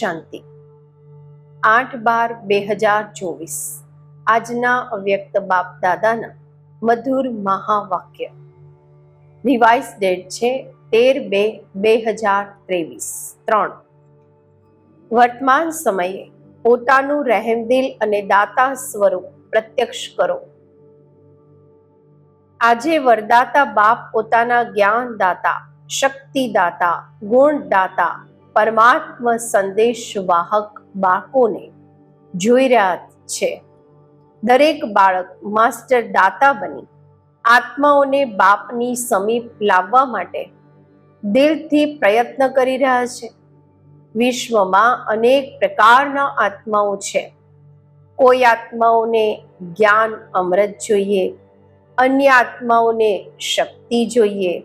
શાંતિ. આઠ બાર બે હજાર ચોવીસ. આજના અવ્યક્ત બાપ દાદાના મધુર મહાવાક્ય. રિવાઇઝ ડેટ છે તેર બે બે હજાર ત્રેવીસ. ત્રણ. વર્તમાન સમયે પોતાનું રહેમદિલ અને દાતા સ્વરૂપ પ્રત્યક્ષ કરો. આજે વરદાતા બાપ પોતાના જ્ઞાન દાતા, શક્તિ દાતા, ગુણ પરમાત્મ સંદેશ વાહક બાળકોને જોઈ રહ્યા છે. દરેક બાળક માસ્ટર દાતા બની, આત્માઓને બાપની સમીપ લાવવા માટે દિલથી પ્રયત્ન કરી રહ્યા છે. વિશ્વમાં અનેક પ્રકારના આત્માઓ છે. કોઈ આત્માઓને જ્ઞાન અમૃત જોઈએ, અન્ય આત્માઓને શક્તિ જોઈએ,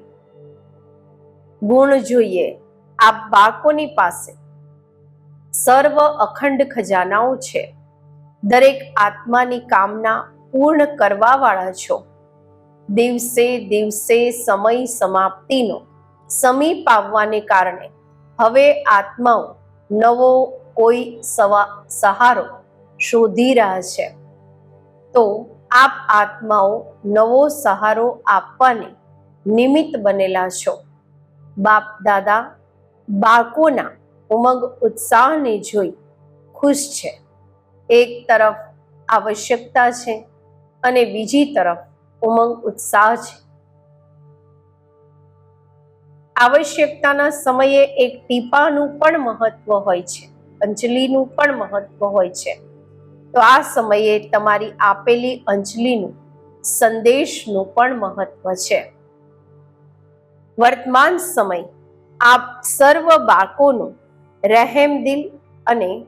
ગુણ જોઈએ આ બાળકોની પાસે સર્વ અખંડ ખજાનાઓ છે. દરેક આત્માની કામના પૂર્ણ કરવાવાળા છો. દિવસે દિવસે સમય સમાપ્તિનો સમીપ આવવાને કારણે હવે આત્માઓ નવો કોઈ સહારો શોધી રહ્યા છે. તો આપ આત્માઓ નવો સહારો આપવાને નિમિત્ત બનેલા છો. બાપ દાદા બાળકોના ઉમંગ ઉત્સાહને જોઈ ખુશ છે. એક તરફ આવશ્યકતા છે અને બીજી તરફ ઉમંગ ઉત્સાહ છે. આવશ્યકતાના સમયે એક ટીપાનું પણ મહત્વ હોય છે, અંજલિનું પણ મહત્વ હોય છે. તો આ સમયે તમારી આપેલી અંજલિનું, સંદેશનું પણ મહત્વ છે. વર્તમાન સમય આપ સર્વ બાળકોનું રહેમદિલ અને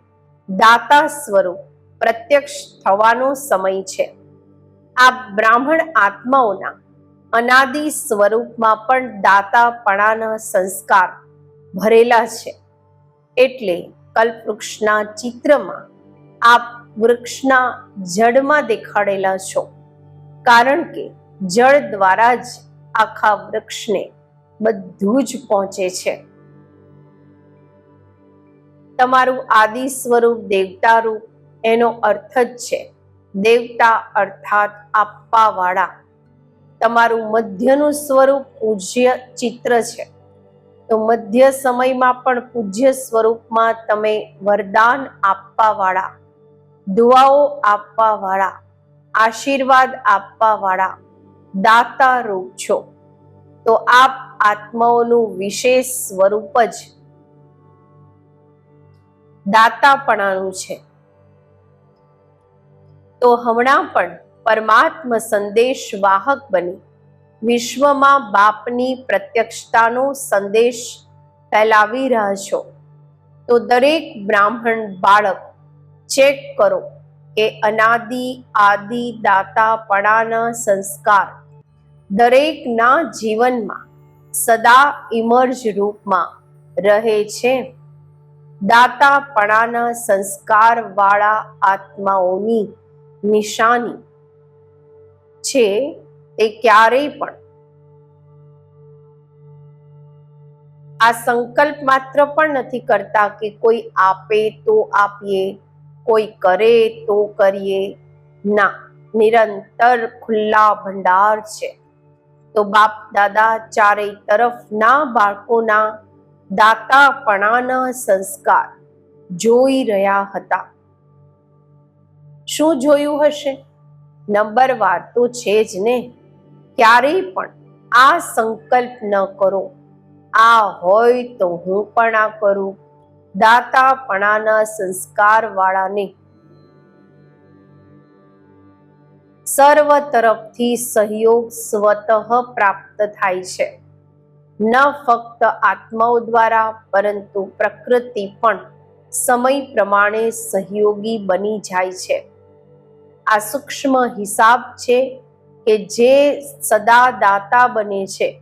દાતા સ્વરૂપ પ્રત્યક્ષ થવાનો સમય છે. આપ બ્રાહ્મણ આત્માઓના અનાદિ સ્વરૂપમાં પણ દાતાપણાના સંસ્કાર ભરેલા છે. એટલે કલ્પવૃક્ષના ચિત્રમાં આપ વૃક્ષના જડમાં દેખાડેલા છો. કારણ કે જળ દ્વારા જ આખા વૃક્ષને બધું જ પહોંચે છે. તમારું આદિ સ્વરૂપ દેવતા રૂપ એનો અર્થ જ છે, દેવતા અર્થાત આપવા વાળા તમારું મધ્યનું સ્વરૂપ પૂજ્ય ચિત્ર છે. તો મધ્ય સમયમાં પણ પૂજ્ય સ્વરૂપમાં તમે વરદાન આપવા વાળા દુઆઓ આપવા વાળા આશીર્વાદ આપવા વાળા દાતા રૂપ છો. તો આપ આત્માઓનું વિશેષ સ્વરૂપ જ દાતાપણાનું છે. તો હમણાં પણ પરમાત્મ સંદેશ વાહક બની. વિશ્વમાં બાપની પ્રત્યક્ષતાનો સંદેશ ફેલાવી રહ્યા છો. તો દરેક બ્રાહ્મણ બાળક ચેક કરો કે અનાદિ, આદિ, દાતાપણાના સંસ્કાર દરેકના જીવનમાં સદા ઇમર્જ રૂપમાં રહે છે. દાતાપણાના સંસ્કારવાળા આત્માઓની નિશાની છે તે ક્યારેય પણ. આ સંકલ્પ માત્ર પણ નથી કરતા કે કોઈ આપે તો આપીએ, કોઈ કરે તો કરીએ. ના, નિરંતર ખુલ્લા ભંડાર છે. તો બાપ દાદા ચારેય તરફના બાળકોના દાતાપણાના સંસ્કાર જોઈ રહ્યા હતા. શું જોયું હશે? નંબર વાર તો છે જ ને. ક્યારેય પણ આ સંકલ્પ ન કરો. આ હોય તો હું પણ આ કરું. દાતાપણાના સંસ્કાર સર્વ તરફથી સહયોગ સ્વતઃ પ્રાપ્ત થાય છે. ન ફક્ત આત્માઓ દ્વારા, પરંતુ પ્રકૃતિ પણ સમય પ્રમાણે સહયોગી બની જાય છે. આ સૂક્ષ્મ હિસાબ છે કે જે સદા દાતા બને છે.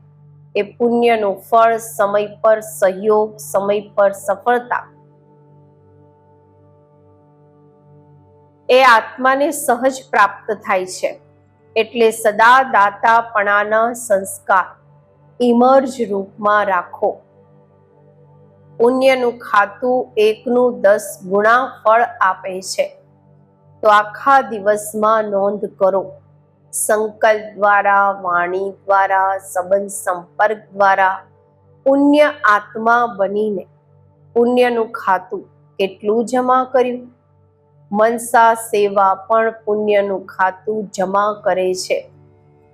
એ પુણ્યનું ફળ સમય પર સહયોગ, સમય પર સફળતા એ આત્માને સહજ પ્રાપ્ત થાય છે. એટલે સદા દાતાપણાના સંસ્કાર ઇમર્જ રૂપમાં રાખો. પુણ્યનું ખાતું એકનું દસ ગુણા ફળ આપે છે. તો આખા દિવસમાં નોંધ કરો. સંકલ્પ દ્વારા, વાણી દ્વારા, સંબંધ સંપર્ક દ્વારા પુણ્ય આત્મા બનીને પુણ્યનું ખાતું કેટલું જમા કર્યું? મનસા સેવા પણ પુણ્યનું ખાતું જમા કરે છે.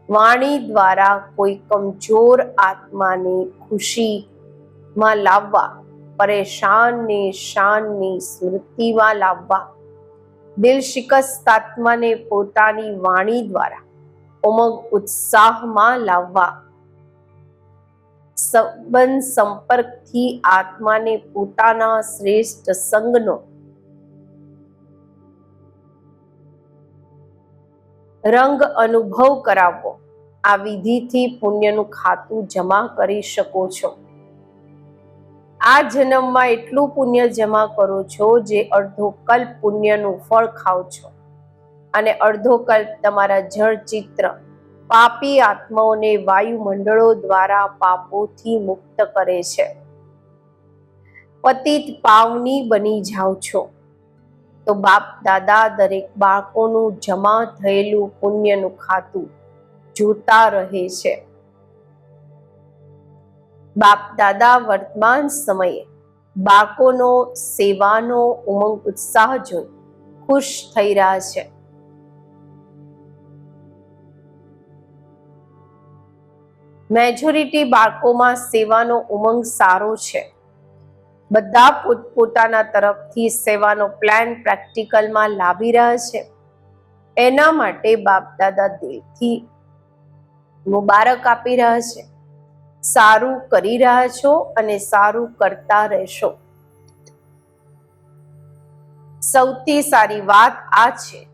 વાણી દ્વારા કોઈ કમજોર આત્માને ખુશીમાં લાવવા, પરેશાનને શાનની સ્મૃતિમાં લાવવા. દિલ શિકસ્ત આત્માને પોતાની વાણી દ્વારા ઉમંગ ઉત્સાહમાં લાવવા. સંબંધ સંપર્કથી આત્માને પોતાના શ્રેષ્ઠ સંગનો રંગ અનુભવ કરાવવો. આ વિધિથી પુણ્યનું ખાતું જમા કરી શકો છો. આ જન્મમાં એટલું પુણ્ય જમા કરો છો જે અડધો કલ્પ પુણ્યનું ફળ ખાવ છો. અને અડધો કલ્પ તમારા જળ ચિત્ર, પાપી આત્માઓને વાયુમંડળો દ્વારા પાપોથી મુક્ત કરે છે. પતિત પાવની બની જાઓ છો. તો બાપ, દાદા દરેક બાળકોનું જમા થયેલું પુણ્યનું ખાતું જોતા રહે છે. બાપ, દાદા વર્તમાન સમયે બાળકોનો સેવાનો ઉમંગ ઉત્સાહ જોઈ ખુશ થઈ રહ્યા છે. મેજોરિટી બાળકોમાં સેવાનો ઉમંગ સારો છે. બધા પોતપોતાના તરફથી સેવાનો પ્લાન પ્રેક્ટિકલમાં લાવી રહ્યા છે. એના માટે બાપ દાદા દિલથી મુબારક આપી રહ્યા છે. સારું કરી રહ્યા છો અને સારું કરતા રહેશો. સૌથી સારી વાત આ છે.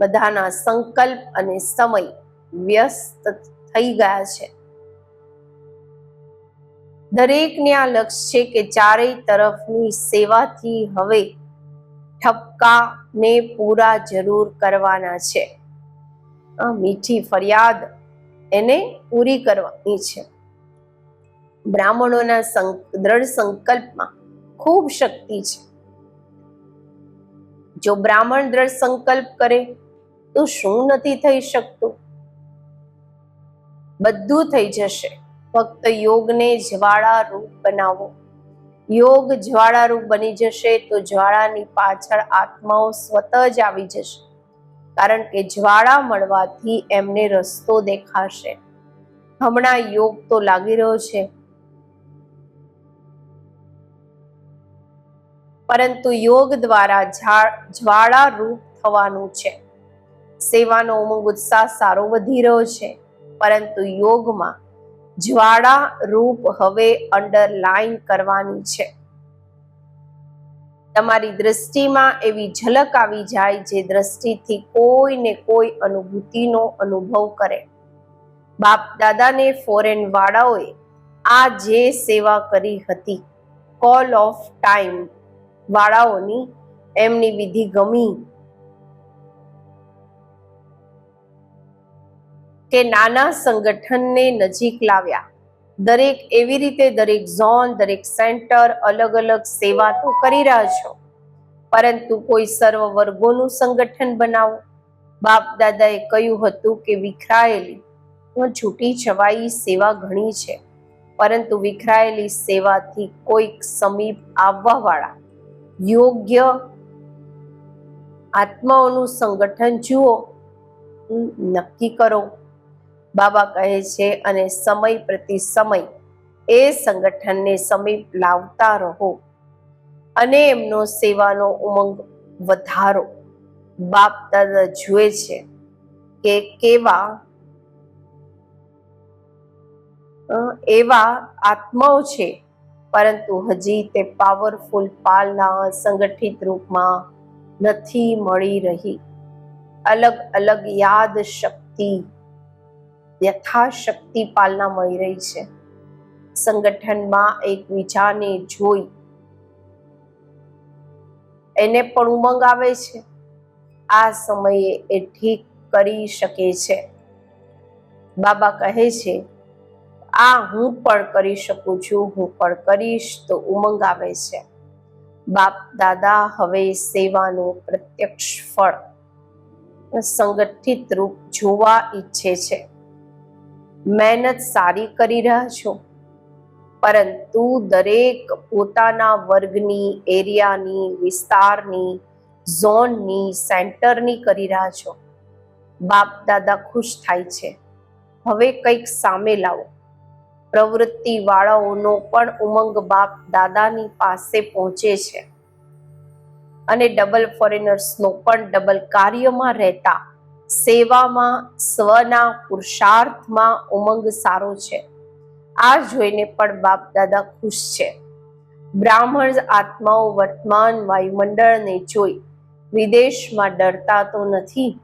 બધાના સંકલ્પ અને સમય વ્યસ્ત થઈ ગયા છે. દરેકને આ લક્ષ્ય છે કે ચારેય તરફની સેવાથી હવે ઠપકાને પૂરા જરૂર કરવાના છે. આ મીઠી ફરિયાદ એને પૂરી કરવાની છે. બ્રાહ્મણોના દ્રઢ સંકલ્પમાં ખૂબ શક્તિ છે. જો બ્રાહ્મણ દ્રઢ સંકલ્પ કરે, તો શું નથી થઈ શકતું? બધું થઈ જશે. ફક્ત યોગને જ્વાળા રૂપ બનાવો. યોગ જ્વાળા રૂપ બની જશે તો જ્વાળાની પાછળ આત્માઓ સ્વતઃ જ આવી જશે. કારણ કે જ્વાળા મળવાથી એમને રસ્તો દેખાશે. હમણાં યોગ તો લાગી રહ્યો છે. પરંતુ યોગ દ્વારા જ્વાળા રૂપ થવાનું છે. સેવાનો ઉમંગ, ઉત્સાહ સારો વધી રહ્યો છે. પરંતુ યોગમાં જ્વાળા રૂપ હવે અંડરલાઈન કરવાની છે. તમારી દ્રષ્ટિમાં એવી ઝલક આવી જાય જે દ્રષ્ટિથી કોઈને કોઈ અનુભૂતિનો અનુભવ કરે. બાપ દાદાને ફોરેન વાળાઓએ આ જે સેવા કરી હતી કોલ ઓફ ટાઈમ વાળાઓની એમની વિધિ ગમી કે નાના સંગઠનને નજીક લાવ્યા. દરેક એવી રીતે દરેક ઝોન, દરેક સેન્ટર અલગ અલગ સેવા તો કરી રહ્યા છો. પરંતુ કોઈ સર્વ વર્ગોનું સંગઠન બનાવો. બાપ દાદાએ કહ્યું હતું કે વિખરાયેલી છૂટી છવાઈ સેવા ઘણી છે, પરંતુ વિખરાયેલી સેવાથી કોઈક સમીપ આવવાવાળા. યોગ્ય આત્માઓનું સંગઠન જુઓ નક્કી કરો. બાબા કહે છે અને સમય પ્રતિ સમય એ સંગઠનને સમીપ લાવતા રહો અને એમનો સેવાનો ઉમંગ વધારો. બાપ દાદા જુએ છે કે કેવા એવા આત્માઓ છે. પરંતુ હજી તે પાવરફુલ પાલના સંગઠિત રૂપમાં નથી મળી રહી. અલગ અલગ યાદ શક્તિ યથાશક્તિ પાલના મળી રહી છે. સંગઠનમાં એકબીજાને જોઈ એને પણ ઉમંગ આવે છે. આ સમયે એ ઠીક કરી શકે છે. બાબા કહે છે, આ હું પણ કરી શકું છું, હું પણ કરીશ. તો ઉમંગ આવે છે. બાપ, દાદા, હવે સેવાનું પ્રત્યક્ષ ફળ. સંગઠિત રૂપ જોવા ઈચ્છે છે. મહેનત સારી કરી રહ્યા છો. પરંતુ દરેક પોતાના વર્ગની, એરિયાની, વિસ્તારની, ઝોનની, સેન્ટરની કરી રહ્યા છો. બાપ દાદા ખુશ થાય છે. હવે કંઈક સામે લાવો. પ્રવૃત્તિ વાળાઓનો પણ ઉમંગ બાપ દાદાની પાસે પહોંચે છે. અને ડબલ ફોરેનર્સનો પણ ડબલ કાર્યમાં રહેતા સેવામાં, સ્વના, પુરુષાર્થમાં ઉમંગ સારો છે. આ જોઈને પણ બાપ દાદા ખુશ છે. બ્રાહ્મણ આત્માઓ વર્તમાન વાયુમંડળને જોઈ વિદેશમાં ડરતા તો નથી.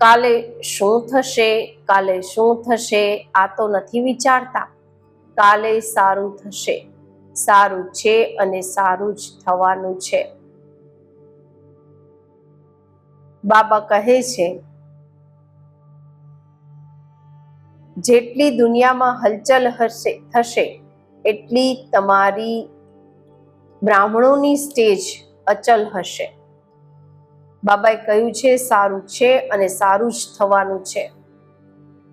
કાલે શું થશે, કાલે શું થશે, આ તો નથી વિચારતા. કાલે સારું થશે. સારું છે અને સારું જ થવાનું છે. બાબા કહે છે, જેટલી દુનિયામાં હલચલ હશે, થશે, એટલી તમારી બ્રાહ્મણોની સ્ટેજ અચલ હશે. બાબાએ કહ્યું છે, સારું છે અને સારું જ થવાનું છે.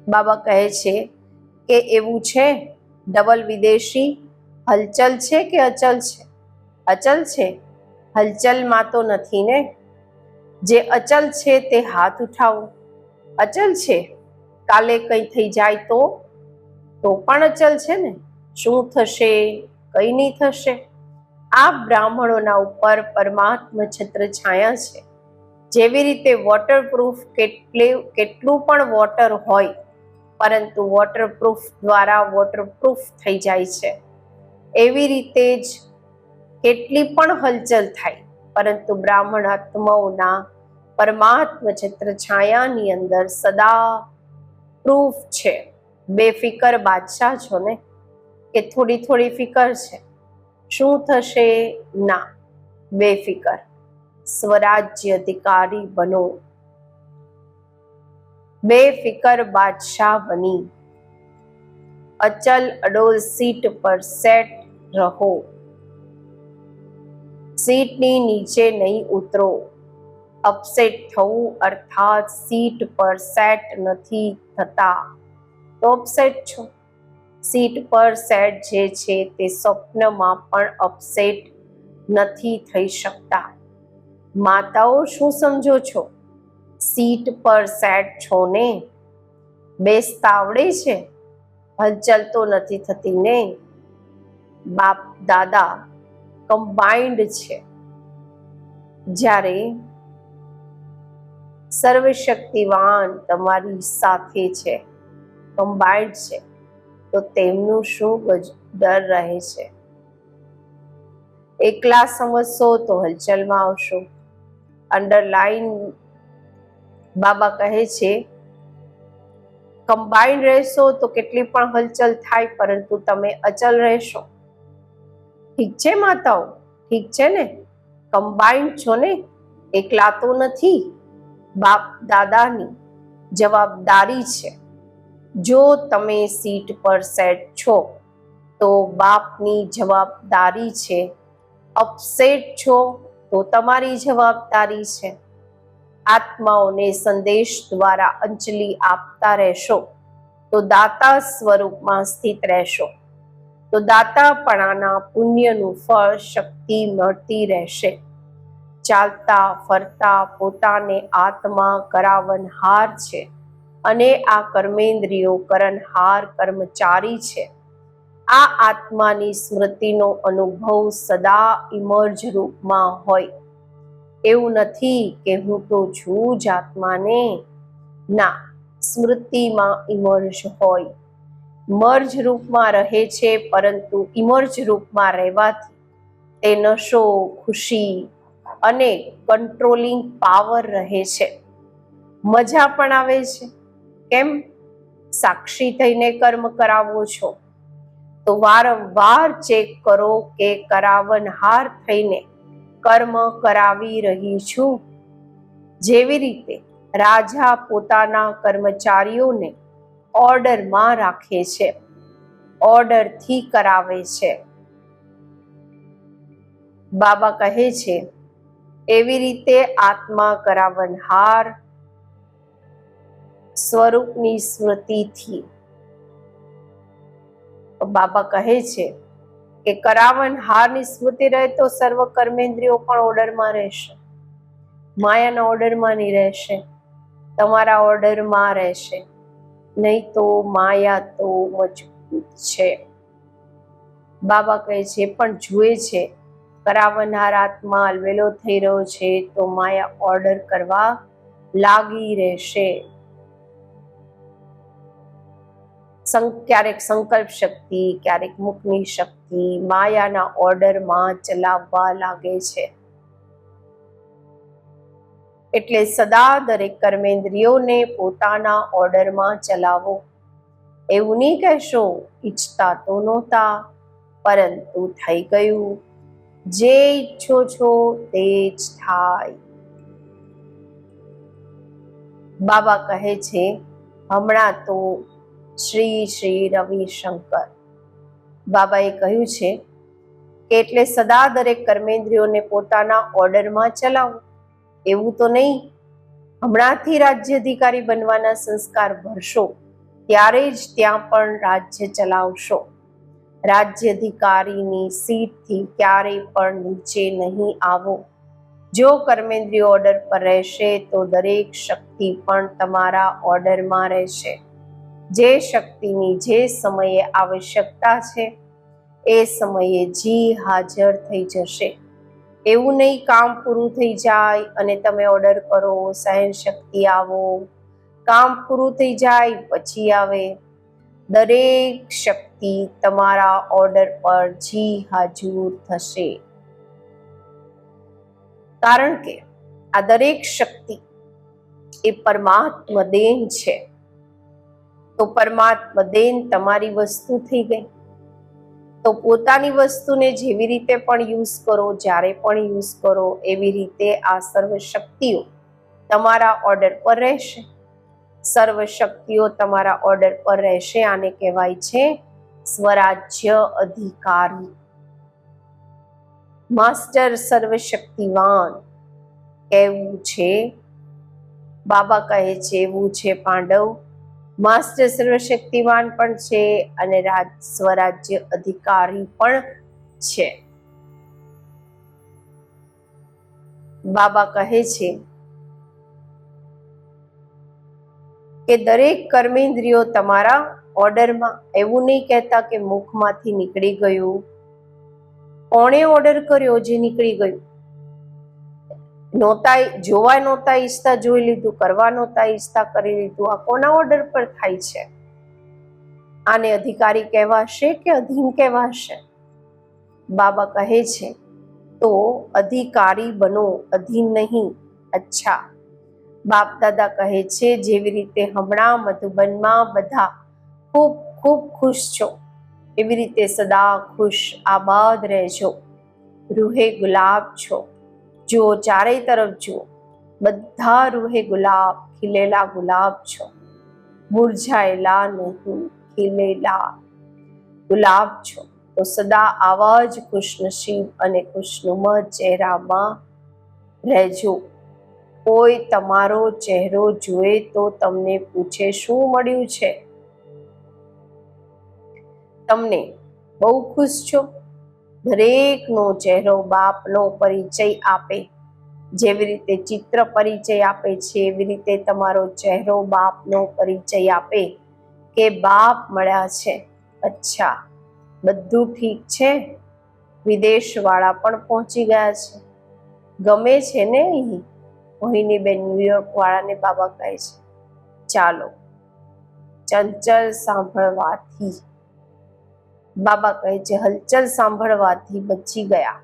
બાબા કહે છે કે, એવું છે? ડબલ વિદેશી? હલચલ છે કે અચલ છે? અચલ છે? હલચલમાં તો નથી ને? જે અચલ છે તે હાથ ઉઠાવો. અચલ છે? કાલે કંઈ થઈ જાય તો? તો પણ અચલ છે ને? શું થશે? કઈ નહીં થશે. આ બ્રાહ્મણોના ઉપર પરમાત્મા છત્ર છાયા છે. જેવી રીતે વોટરપ્રૂફ કેટલે, કેટલું પણ વોટર હોય, પરંતુ વોટરપ્રૂફ દ્વારા વોટરપ્રૂફ થઈ જાય છે. એવી રીતે જ કેટલી પણ હલચલ થાય પરંતુ બ્રાહ્મણ આત્માઓના પરમાત્મ છત્ર છાયાની અંદર સદા પ્રૂફ છે. બેફિકર બાદશાહ છો ને? કે થોડી થોડી ફિકર છે. શું થશે? ના. બેફિકર. સ્વરાજ્ય અધિકારી બનો. બેફિકર બાદશાહ બની. અચલ અડોલ સીટ પર સેટ રહો. સીટની નીચે નહીં ઉતરો. અપસેટ થવું અર્થાત સીટ પર સેટ નથી થતા. તો અપસેટ છો. સીટ પર સેટ જે છે તે સ્વપ્નમાં પણ અપસેટ નથી થઈ શકતા. માતાઓ શું સમજો છો? સીટ પર સેટ છો ને? બેસતા આવડે છે? હલચલ તો નથી થતી ને? બાપ, દાદા કમ્બાઇન્ડ છે. જ્યારે સર્વશક્તિવાન તમારી સાથે છે કમ્બાઇન્ડ છે, તો તેમનું શું ડર રહે છે? એકલા સમજશો તો હલચલમાં આવશો. અંડરલાઈન બાબા કહે છે કમ્બાઇન્ડ રહેશો તો કેટલી પણ હલચલ થાય, પરંતુ તમે અચલ રહેશો. ઠીક છે માતાઓ? ઠીક છે ને? કમ્બાઈન્ડ છો ને? એકલા તો નથી. બાપ દાદાની જવાબદારી છે. જો તમે સીટ પર સેટ છો, તો બાપની જવાબદારી છે. અપસેટ છો, તો તમારી જવાબદારી છે. આત્માઓને સંદેશ દ્વારા અંજલિ આપતા રહેશો, તો દાતા સ્વરૂપમાં સ્થિત રહેશો. તો દાતાપણાના પુણ્યનું ફળ, શક્તિ મળતી રહેશે. ચાલતા, ફરતા પોતાને આત્મા કરાવનહાર છે અને આ કર્મેન્દ્રિયો કરનહાર કર્મચારી છે. આ આત્માની સ્મૃતિનો અનુભવ સદા ઇમર્જ રૂપમાં હોય. એવું નથી કે હું તો છું જ આત્માને. ના, સ્મૃતિમાં ઇમર્જ હોય. મર્જ રૂપમાં રહે છે, પરંતુ ઇમર્જ રૂપમાં રહેવાથી તે નશો, ખુશી અને કંટ્રોલિંગ પાવર રહે છે. મજા પણ આવે છે. કેમ? સાક્ષી થઈને કર્મ કરાવો છો. તો વારંવાર ચેક કરો કે કરાવનહાર થઈને કર્મ કરાવી રહી છું. જેવી રીતે રાજા પોતાના કર્મચારીઓને ઓર્ડરમાં રાખે છે. ઓર્ડરથી કરાવે છે. બાબા કહે છે, એવી રીતે આત્મા કરાવનહાર સ્વરૂપની સ્મૃતિથી. બાબા કહે છે, કે કરાવન હારની સ્મૃતિ રહે તો સર્વ કર્મેન્દ્રિયો પણ ઓર્ડરમાં રહેશે. માયાના ઓર્ડરમાં નહીં રહેશે. તમારા ઓર્ડરમાં રહેશે. નહીં તો માયા તો મજબૂત છે. બાબા કહે છે, પણ જુએ છે, કરાવનાર આત્મા અલવેલો થઈ રહ્યો છે, તો માયા ઓર્ડર કરવા લાગી રહેશે. ક્યારેક સંકલ્પ શક્તિ, ક્યારેક મુખની શક્તિ માયાના ઓર્ડરમાં ચલાવવા લાગે છે. એટલે સદા દરેક કર્મેન્દ્રિયોને પોતાના ઓર્ડરમાં ચલાવો. એવું નહીં કહેશો, ઈચ્છતા તો નહોતા, પરંતુ થઈ ગયું. જે ઈચ્છો છો તે જ થાય. બાબા કહે છે, હમણાં તો શ્રી શ્રી રવિશંકર બાબાએ કહ્યું છે, કે એટલે સદા દરેક કર્મેન્દ્રિયોને પોતાના ઓર્ડરમાં ચલાવો. એવું તો નહીં. હમણાંથી રાજ્ય અધિકારી બનવાના સંસ્કાર ભરશો, ત્યારે જ ત્યાં પણ રાજ્ય ચલાવશો. રાજ્ય અધિકારીની સીટથી ક્યારેય પણ નીચે નહીં આવો. જો કર્મેન્દ્રિય ઓર્ડર પર રહેશે, તો દરેક શક્તિ પણ તમારા ઓર્ડરમાં રહેશે. જે શક્તિની જે સમયે આવશ્યકતા છે, એ સમયે જી હાજર થઈ જશે. એવું નહીં કામ પૂરું થઈ જાય અને તમે ઓર્ડર કરો, સહન શક્તિ આવો. કામ પૂરું થઈ જાય, પછી આવે. દરેક શક્તિ તમારા ઓર્ડર પર જી હાજર થશે. કારણ કે આ દરેક શક્તિ એ પરમાત્મ દેન છે. તો પરમાત્મા દેન તમારી વસ્તુ થઈ ગઈ. તો પોતાની વસ્તુને જેવી રીતે પણ યુઝ કરો, જ્યારે પણ યુઝ કરો, એવી રીતે આ સર્વ શક્તિઓ તમારા ઓર્ડર પર રહેશે. સર્વ શક્તિઓ તમારા ઓર્ડર પર રહેશે, આને કહેવાય છે સ્વરાજ્ય અધિકારી. માસ્ટર સર્વશક્તિવાન. કહેવું છે. બાબા કહે છે, એવું છે, પાંડવ. માસ્ટર સર્વશક્તિવાન પણ છે અને રાજ, સ્વરાજ્ય અધિકારી પણ છે. બાબા કહે છે કે દરેક કર્મેન્દ્રિયો તમારા ઓર્ડરમાં એવું નહીં કહેતા કે મુખમાંથી નીકળી ગયું. કોણે ઓર્ડર કર્યો જે નીકળી ગયું? નહોતા જોવા નહોતા ઈચ્છતા જોઈ લીધું, કરવા નહોતા ઈચ્છતા કરી લીધું, આ કોના ઓર્ડર પર થાય છે? આને અધિકારી કહેવાશે કે અધીન કહેવાશે? બાબા કહે છે, તો અધિકારી બનો, અધીન નહીં. અચ્છા. બાપ દાદા કહે છે, જેવી રીતે હમણાં મધુબનમાં બધા ખૂબ ખૂબ ખુશ છો, એવી રીતે સદા ખુશ આબાદ રહેજો. રૂહે ગુલાબ છો. જુઓ ચારેય તરફ જુઓ, બધા રૂહે ગુલાબ, ખીલેલા ગુલાબ છો. મુરઝાયેલા નહીં, ખીલેલા ગુલાબ છો. તો સદા આવા જ ખુશનસીબ અને ખુશનુમા ચહેરામાં રહેજો. કોઈ તમારો ચહેરો જુએ તો તમને પૂછે શું મળ્યું છે? તમને બહુ ખુશ છો? દરેકનો ચહેરો બાપનો પરિચય આપે. જેવી રીતે ચિત્ર પરિચય આપે છે, એવી રીતે તમારો ચહેરો બાપનો પરિચય આપે કે બાપ મળ્યા છે. અચ્છા, બધું ઠીક છે? વિદેશ વાળા પણ પહોંચી ગયા છે. ગમે છે ને અહીં? ન્યુયોર્ક વાળાને બાબા કહે છે. ચાલો, ચંચલ સાંભળવાથી. બાબા કહે છે, હલચલ સાંભળવાથી બચી ગયા.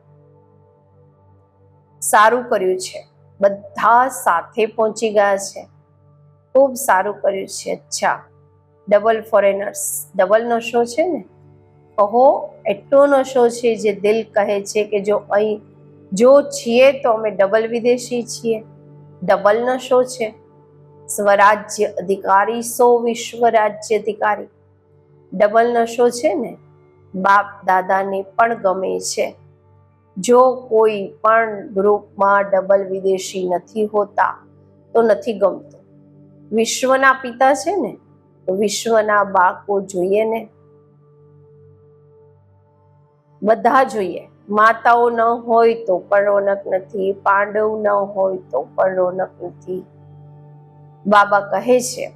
સારું કર્યું છે. બધા સાથે પહોંચી ગયા છે. ખૂબ સારું કર્યું છે. અચ્છા. ડબલ ફોરેનર્સ ડબલ નશો છે ને? કહો એટલો નશો છે જે દિલ કહે છે કે જો અહીં, જો છીએ તો અમે ડબલ વિદેશી છીએ. ડબલ નશો છે. સ્વરાજ્ય અધિકારી, સો વિશ્વ રાજ્ય અધિકારી. ડબલ નશો છે ને? બાપ દાદાને પણ ગમે છે. જો કોઈ પણ ગ્રુપમાં ડબલ વિદેશી નથી હોતા, તો નથી ગમતું. વિશ્વના પિતા છે ને, તો વિશ્વના બાળકો જોઈએ ને. બધા જોઈએ. માતાઓ ન હોય તો પણ રોનક નથી, પાંડવ ન હોય તો પણ રોનક નથી. બાબા કહે છે,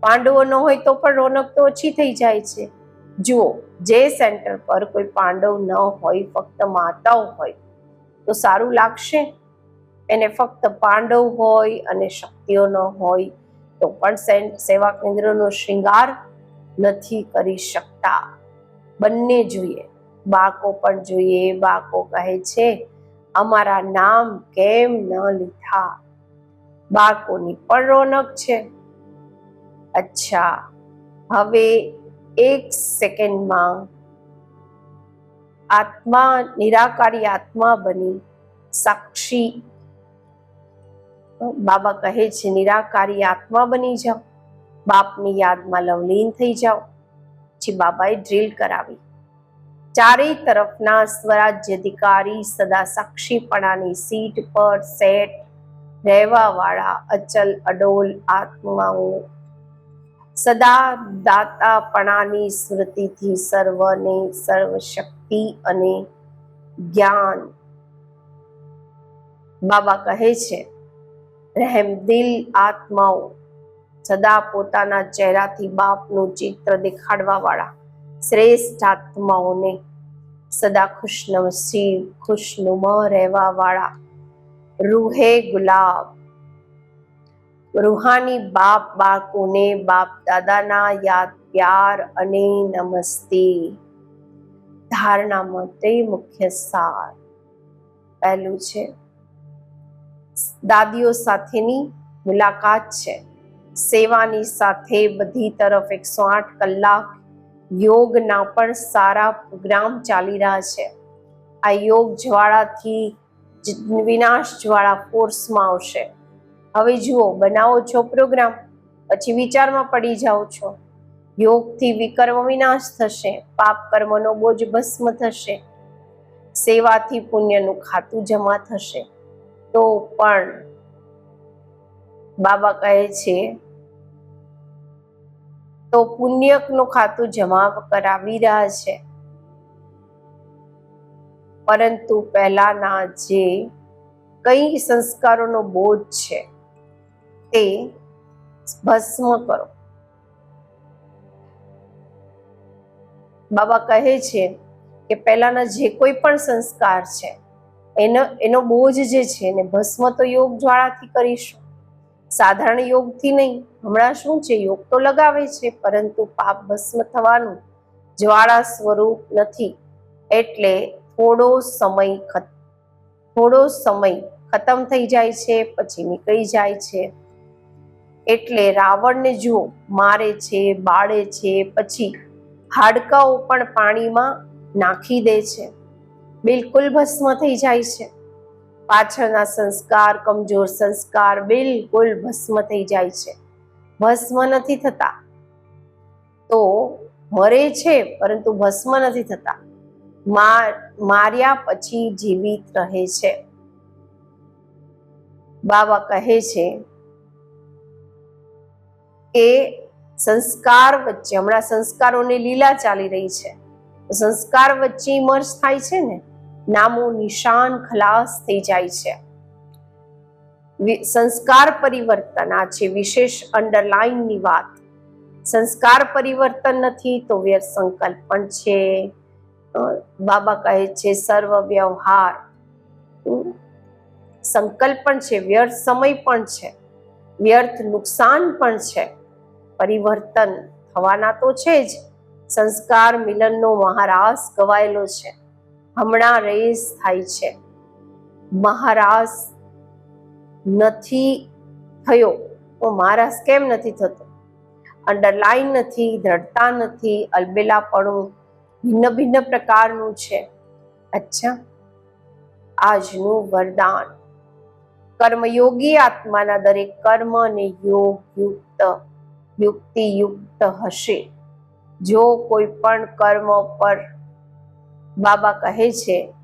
પાંડવો ન હોય તો પણ રોનક તો ઓછી થઈ જાય છે. જુઓ, જે સેન્ટર પર કોઈ પાંડવ ન હોય, ફક્ત માતાઓ હોય, તો સારું લાગશે? એને ફક્ત પાંડવ હોય અને શક્તિઓ ન હોય, તો પણ સેવા કેન્દ્રનો શૃંગાર નથી કરી શકતા. બંને જોઈએ. બાળકો પણ જોઈએ. બાળકો કહે છે, અમારા નામ કેમ ન લીધા? બાળકોની પણ રોનક છે. અચ્છા. હવે એક સેકન્ડમાં આત્મા, નિરાકારી આત્મા બની સાક્ષી. બાબા કહે છે, નિરાકારી આત્મા બની જાઓ. બાપની યાદમાં લવલીન થઈ જાઓ. પછી બાબાએ ડ્રીલ કરાવી. ચારેય તરફના સ્વરાજ્ય અધિકારી સદા સાક્ષીપણાની સીટ પર સેટ રહેવા વાળા અચલ અડોલ આત્માઓ સદા દાતાપણાની સ્મૃતિથી સર્વને સર્વશક્તિ અને જ્ઞાન બાબા કહે છે રહેમદિલ આત્માઓ, સદા પોતાના ચહેરાથી બાપનું ચિત્ર દેખાડવા વાળા શ્રેષ્ઠ આત્માઓને સદા ખુશનસીબ, ખુશનુમા રહેવા વાળા રૂહે ગુલાબ રૂહાની બાપ બાળકોને બાપ દાદાના યાદ પ્યાર અને નમસ્તે. ધારણા માટે મુખ્ય સાર. પહેલું છે, દાદીઓ સાથેની મુલાકાત છે. સેવાની સાથે બધી તરફ એકસો આઠ કલાક યોગના પણ સારા પ્રોગ્રામ ચાલી રહ્યા છે. આ યોગ જ્વાળાથી વિનાશ જ્વાળા ફોર્સમાં આવશે. હવે જુઓ, બનાવો છો પ્રોગ્રામ પછી વિચારમાં પડી જાઓ છો. યોગથી વિકર્મ વિનાશ થશે, પાપ કર્મનો બોજ ભસ્મ થશે. સેવાથી પુણ્યનું ખાતું જમા થશે. તો પણ બાબા કહે છે, તો પુણ્યકનું ખાતું જમા કરાવી રહ્યા છે. પરંતુ પહેલાના જે કઈ સંસ્કારોનો બોજ છે તે ભસ્મ કરો. બાબા કહે છે કે પહેલાના જે કોઈ પણ સંસ્કાર છે, એનો એનો બોજ જે છે એને ભસ્મ તો યોગ જ્વાળાથી કરીશું. સાધારણ યોગથી નહીં, હમણાં શું છે, યોગ તો લગાવે છે, પરંતુ પાપ ભસ્મ થવાનું જ્વાળા સ્વરૂપ નથી. એટલે થોડો સમય થોડો સમય ખતમ થઈ જાય છે, પછી નીકળી જાય છે. એટલે રાવણને જુઓ મારે છે, બાળે છે, પછી હાડકાઓ પણ પાણીમાં નાખી દે છે. બિલકુલ ભસ્મ થઈ જાય છે. પાછળના સંસ્કાર, કમજોર સંસ્કાર બિલકુલ ભસ્મ થઈ જાય છે. ભસ્મ નથી થતા. તો મરે છે, પરંતુ ભસ્મ નથી થતા. માર માર્યા પછી જીવિત રહે છે. બાબા કહે છે કે સંસ્કાર વચ્ચે, હમણાં સંસ્કારોની લીલા ચાલી રહી છે. સંસ્કાર વચ્ચે મર્જ થાય છે ને, નામો નિશાન ખલાસ થઈ જાય છે. સંસ્કાર પરિવર્તન, આ છે વિશેષ અંડરલાઇનની વાત. સંસ્કાર પરિવર્તન નથી તો વ્યર્થ સંકલ્પ પણ છે. બાબા કહે છે સર્વ વ્યવહાર. સંકલ્પ પણ છે, વ્યર્થ સમય પણ છે. વ્યર્થ નુકસાન પણ છે. પરિવર્તન થવાના તો છે જ. સંસ્કાર મિલનનો મહારાસ ગવાયેલો છે. હમણાં રેસ થાય છે. મહારાસ નથી થયો. તો મહારાસ કેમ નથી થતો? અંડરલાઈન નથી, દ્રઢતા નથી, અલબેલાપણું ભિન્ન ભિન્ન પ્રકારનું છે. અચ્છા. આજનું વરદાન. કર્મયોગી આત્માના દરેક કર્મ અને યોગ યુક્ત યુક્તિ યુક્ત હશે. જો કોઈ પણ કર્મ પર બાબા કહે છે,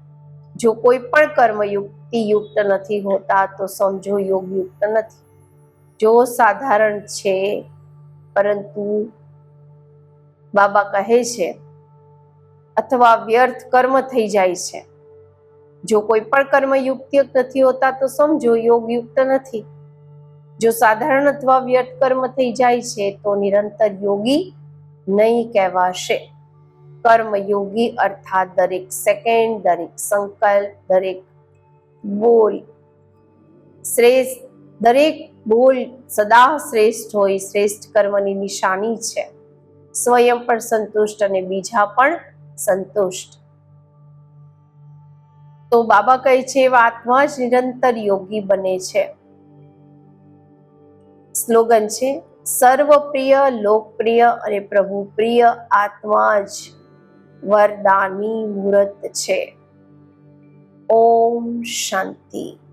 જો કોઈ પણ કર્મ યુક્તિયુક્ત નથી હોતા, તો સમજો યોગયુક્ત નથી. જો સાધારણ છે, પરંતુ બાબા કહે છે, અથવા વ્યર્થ કર્મ થઈ જાય છે. જો કોઈ પણ કર્મ યુક્તિયુક્ત નથી હોતા, તો સમજો યોગયુક્ત નથી. જો સાધારણ અથવા વ્યર્થ કર્મ થઈ જાય છે, તો નિરંતર યોગી નહીં કહેવાશે. કર્મ યોગી અર્થાત દરેક સેકન્ડ, દરેક સંકલ્પ, દરેક બોલ શ્રેષ્ઠ, દરેક બોલ સદા શ્રેષ્ઠ હોય, શ્રેષ્ઠ કર્મની નિશાની છે. સ્વયં પણ સંતુષ્ટ અને બીજા પણ સંતુષ્ટ. તો બાબા કહે છે, એવા આત્મા જ નિરંતર યોગી બને છે. સ્લોગન છે સર્વપ્રિય લોકપ્રિય અને પ્રભુ પ્રિય આત્મા જ વરદાની મૂર્ત છે. ઓમ શાંતિ.